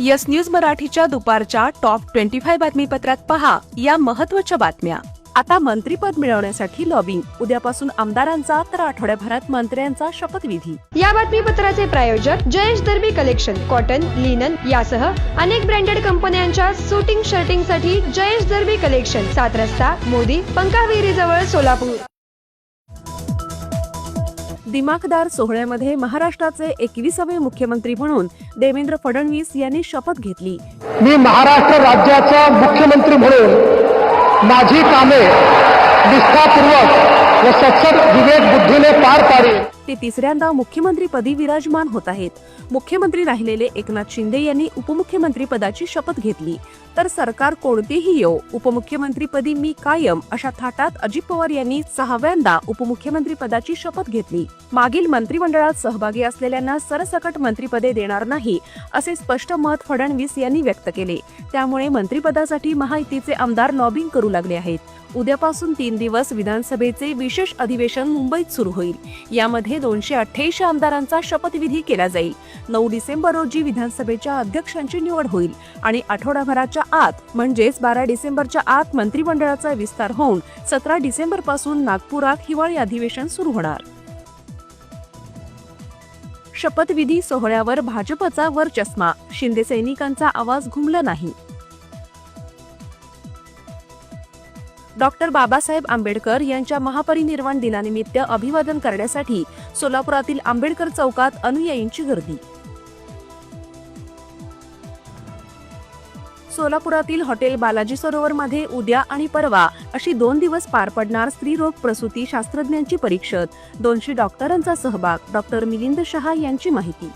Yes news मराठीच्या दुपारच्या top twenty five बातमीपत्रात पहा या महत्त्वाच्या बातम्या. आता मंत्रीपद मिळवण्यासाठी लॉबिंग. उद्यापासून आमदारांचा तर आठवड्याभरात मंत्र्यांचा शपथविधी. या बातमीपत्राचे प्रायोजक Jayesh Darbi collection cotton linen यासह अनेक ब्रँडेड कंपन्यांच्या शूटिंग शर्टिंगसाठी जयेश दर्बी कलेक्शन सात रस्ता मोदी पंकाविहिरी जवळ सोलापूर. दिमाखदार सोहळ्यामध्ये महाराष्ट्राचे एकविसावे मुख्यमंत्री म्हणून देवेंद्र फडणवीस यांनी शपथ घेतली. मी महाराष्ट्र राज्याचा मुख्यमंत्री म्हणून माझी कामे निष्ठापूर्वक व सत्सद विवेक बुद्धीने पार पाडेल. ते तिसऱ्यांदा मुख्यमंत्रीपदी विराजमान होत आहेत. मुख्यमंत्री राहिलेले एकनाथ शिंदे यांनी उपमुख्यमंत्री पदाची शपथ घेतली. तर सरकार कोणतेही येऊ उपमुख्यमंत्रीपदी मी कायम अशा थाटात अजित पवार यांनी सहाव्यांदा उपमुख्यमंत्री पदाची शपथ घेतली. मागील मंत्रिमंडळात सहभागी असलेल्यांना सरसकट मंत्रिपदे देणार नाही असे स्पष्ट मत फडणवीस यांनी व्यक्त केले. त्यामुळे मंत्रिपदासाठी महायुतीचे आमदार लॉबिंग करू लागले आहेत. उद्यापासून तीन दिवस विधानसभेचे विशेष अधिवेशन मुंबईत सुरू होईल. यामध्ये दोनशे अठ्ठ्याऐंशी आमदारांचा शपथविधी केला जाईल. नऊ डिसेंबर रोजी विधानसभेच्या अध्यक्षांची निवड होईल आणि आठवडाभराच्या आत म्हणजेच बारा डिसेंबरच्या आत मंत्रिमंडळाचा विस्तार होऊन सतरा डिसेंबरपासून नागपुरात हिवाळी अधिवेशन सुरू होणार. शपथविधी सोहळ्यावर भाजपचा वर चष्मा शिंदे सैनिकांचा आवाज घुमला नाही. डॉक्टर बाबासाहेब आंबेडकर यांच्या महापरिनिर्वाण दिनानिमित्त अभिवादन करण्यासाठी सोलापुरातील आंबेडकर चौकात अनुयायींची गर्दी. सोलापुरातील हॉटेल बालाजी सरोवरमध्ये उद्या आणि परवा अशी दोन दिवस पार पडणार स्त्रीरोग प्रसूती शास्त्रज्ञांची परिषद दोनशे डॉक्टरांचा सहभाग. डॉक्टर मिलिंद शहा यांची माहिती.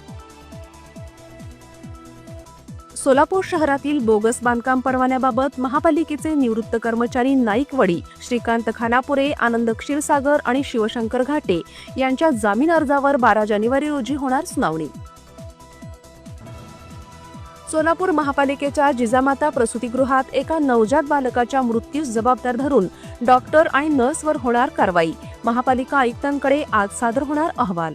सोलापूर शहरातील बोगस बांधकाम परवान्याबाबत महापालिकेचे निवृत्त कर्मचारी नाईकवडी श्रीकांत खानापुरे आनंद क्षीरसागर आणि शिवशंकर घाटे यांच्या जामीन अर्जावर बारा जानेवारी रोजी होणार सुनावणी. सोलापूर महापालिकेच्या जिजामाता प्रसूतीगृहात एका नवजात बालकाच्या मृत्यूस जबाबदार धरून डॉक्टर आणि नर्सवर होणार कारवाई. महापालिका आयुक्तांकडे आज सादर होणार अहवाल.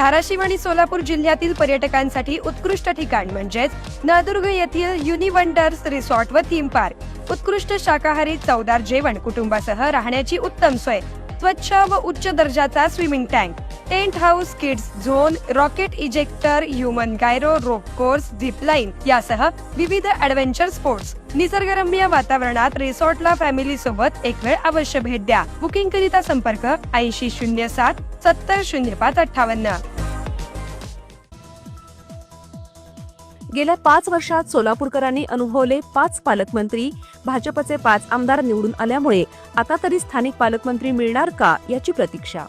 धाराशिव आणि सोलापूर जिल्ह्यातील पर्यटकांसाठी उत्कृष्ट ठिकाण म्हणजेच नळदुर्ग येथील युनिवंडर्स रिसॉर्ट व थीम पार्क. उत्कृष्ट शाकाहारी चवदार जेवण कुटुंबासह राहण्याची उत्तम सोय. स्वच्छ व उच्च दर्जाचा swimming tank. Tent house kids zone rocket ejector human gyro rope course zip line यासह विविध ऍडव्हेंचर स्पोर्ट्स निसर्गरम्य वातावरणात रिसॉर्टला फॅमिली सोबत एक वेळ अवश्य भेट द्या. बुकिंग करिता संपर्क ऐंशी शून्य सात सत्तर शून्य पाच अठ्ठावन्न. गेल्या पाच वर्षात सोलापूरकरांनी अनुभवले पाच पालकमंत्री. भाजपचे पाच आमदार निवडून आल्यामुळे आता तरी स्थानिक पालकमंत्री मिळणार का याची प्रतीक्षा.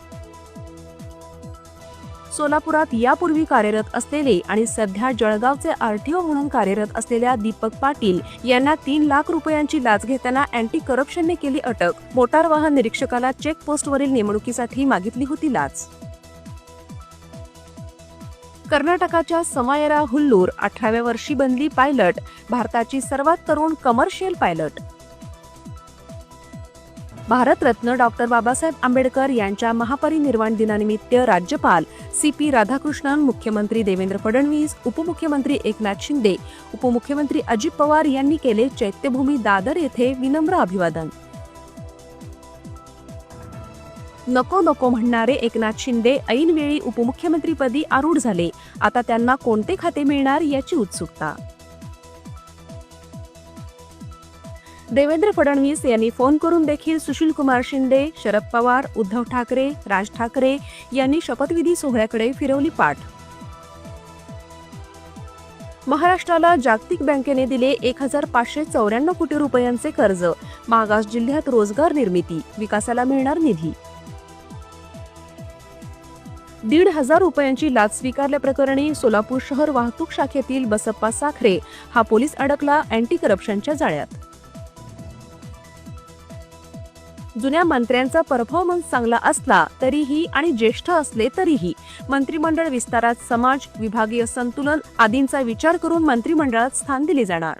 सोलापुरात यापूर्वी कार्यरत असलेले आणि सध्या जळगावचे आरटीओ म्हणून कार्यरत असलेल्या दीपक पाटील यांना तीन लाख रुपयांची लाच घेताना अँटी करप्शनने केली अटक. मोटार वाहन निरीक्षकाला चेक पोस्टवरील नेमणुकीसाठी मागितली होती लाच. कर्नाटकाच्या समायरा हुल्लूर अठराव्या वर्षी बनली पायलट भारताची सर्वात तरुण commercial pilot Bharat Ratna doctor Babasaheb Ambedkar यांच्या महापरिनिर्वाण दिनानिमित्त राज्यपाल सी पी राधाकृष्णन मुख्यमंत्री देवेंद्र फडणवीस उपमुख्यमंत्री एकनाथ शिंदे उपमुख्यमंत्री अजित पवार यांनी केले चैत्यभूमी दादर येथे विनम्र अभिवादन. नको नको म्हणणारे एकनाथ शिंदे ऐनवेळी उपमुख्यमंत्रीपदी आरूढ झाले. आता त्यांना कोणते खाते मिळणार याची उत्सुकता. देवेंद्र फडणवीस यांनी फोन करून देखील सुशील कुमार शिंदे शरद पवार उद्धव ठाकरे राज ठाकरे यांनी शपथविधी सोहळ्याकडे फिरवली पाठ. महाराष्ट्राला जागतिक बँकेने दिले एक हजार पाचशे चौऱ्याण्णव कोटी रुपयांचे कर्ज. मागास जिल्ह्यात रोजगार निर्मिती. विकासाला मिळणार निधी. दीड हजार रुपयांची लाच स्वीकारल्याप्रकरणी सोलापूर शहर वाहतूक शाखेतील बसप्पा साखरे. हा पोलीस अडकला अँटी करप्शनच्या जाळ्यात. जुन्या मंत्र्यांचा परफॉर्मन्स चांगला असला तरीही आणि ज्येष्ठ असले तरीही मंत्रिमंडळ विस्तारात समाज विभागीय संतुलन आदींचा विचार करून मंत्रिमंडळात स्थान दिले जाणार.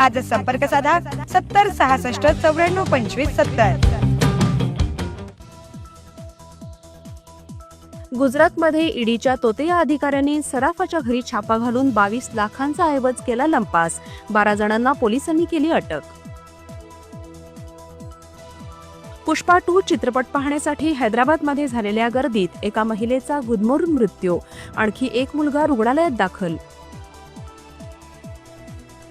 आजच संपर्क साधा सत्तर सहासष्ट चौऱ्याण्णव पंचवीस सत्तर. गुजरातमध्ये ईडीच्या तोतेया अधिकाऱ्यांनी सराफाच्या घरी छापा घालून बावीस लाखांचा ऐवज केला लंपास. बारा जणांना पोलिसांनी केली अटक. पुष्पा टू चित्रपट पाहण्यासाठी हैदराबादमध्ये झालेल्या गर्दीत एका महिलेचा गुदमरून मृत्यू. आणखी एक मुलगा रुग्णालयात दाखल.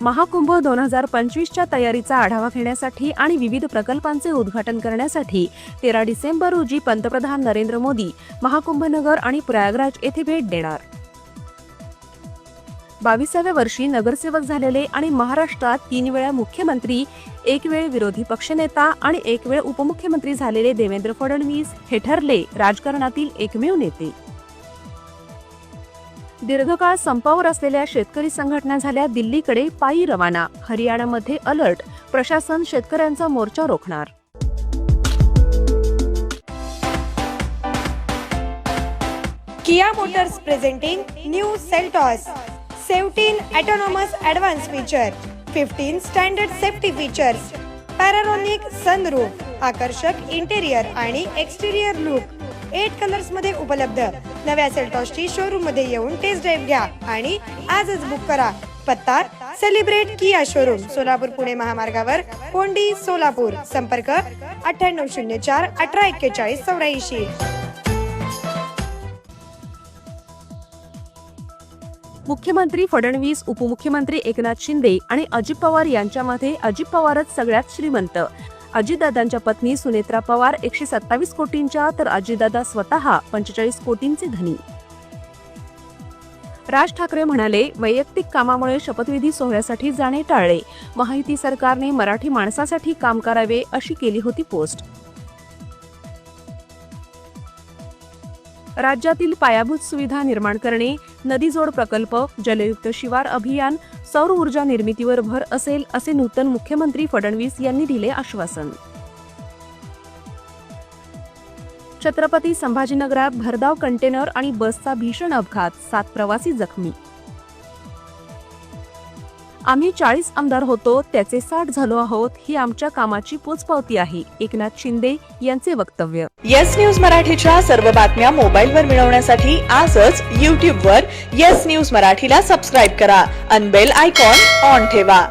महाकुंभ दोन हजार पंचवीसच्या तयारीचा आढावा घेण्यासाठी आणि विविध प्रकल्पांचे उद्घाटन करण्यासाठी तेरा डिसेंबर रोजी पंतप्रधान नरेंद्र मोदी महाकुंभनगर आणि प्रयागराज येथे भेट देणार. बावीसाव्या वर्षी नगरसेवक झालेले आणि महाराष्ट्रात तीन वेळा मुख्यमंत्री एक वेळ विरोधी पक्षनेता आणि एक वेळ उपमुख्यमंत्री झालेले देवेंद्र फडणवीस हे ठरले राजकारणातील एकमेव नेते. दीर्घकाळ संपावर असलेल्या शेतकरी संघटना झाल्या दिल्लीकडे पायी रवाना. हरियाणामध्ये अलर्ट. प्रशासन शेतकऱ्यांचा मोर्चा रोखणार. Kia Motors presenting new Seltos. Seventeen autonomous advance feature. Fifteen standard safety features. Panoramic sunroof. आकर्षक इंटेरियर आणि एक्सटेरियर लुक. एट कलर्समध्ये उपलब्ध. नव्या सेल्टॉसची शोरूममध्ये येऊन टेस्ट ड्राईव्ह घ्या आणि आजच बुक करा. पत्ता celebrate Kia showroom Solapur Pune महामार्गावर कोंडी सोलापूर. संपर्क अठ्ठ्याण्णव शून्य चार अठरा एक्केचाळीस चौऱ्याऐंशी. मुख्यमंत्री फडणवीस उपमुख्यमंत्री एकनाथ शिंदे आणि अजित पवार यांच्यामध्ये अजित पवारच सगळ्यात श्रीमंत. अजितदादांच्या पत्नी सुनेत्रा पवार एकशे सत्तावीस कोटींच्या तर अजितदादा स्वतः पंचेचाळीस कोटींचे धनी. राज ठाकरे म्हणाले वैयक्तिक कामामुळे शपथविधी सोहळ्यासाठी जाणे टाळले. महायुती सरकारने मराठी माणसासाठी काम करावे अशी केली होती पोस्ट. राज्यातील पायाभूत सुविधा निर्माण करणे नदीजोड प्रकल्प जलयुक्त शिवार अभियान सौर ऊर्जा निर्मितीवर भर असेल असे नूतन मुख्यमंत्री फडणवीस यांनी दिले आश्वासन. छत्रपती संभाजीनगरात भरधाव कंटेनर आणि बसचा भीषण अपघात सात प्रवासी जखमी आम्ही चाळीस आमदार होतो त्याचे साठ झालो आहोत ही आमच्या कामाची पोचपावती आहे. एकनाथ शिंदे यांचे वक्तव्य. येस न्यूज मराठीच्या सर्व बातम्या मोबाईलवर मिळवण्यासाठी आजच यूट्यूब वर येस न्यूज मराठीला सबस्क्राईब करा. अनबेल आयकॉन ऑन ठेवा.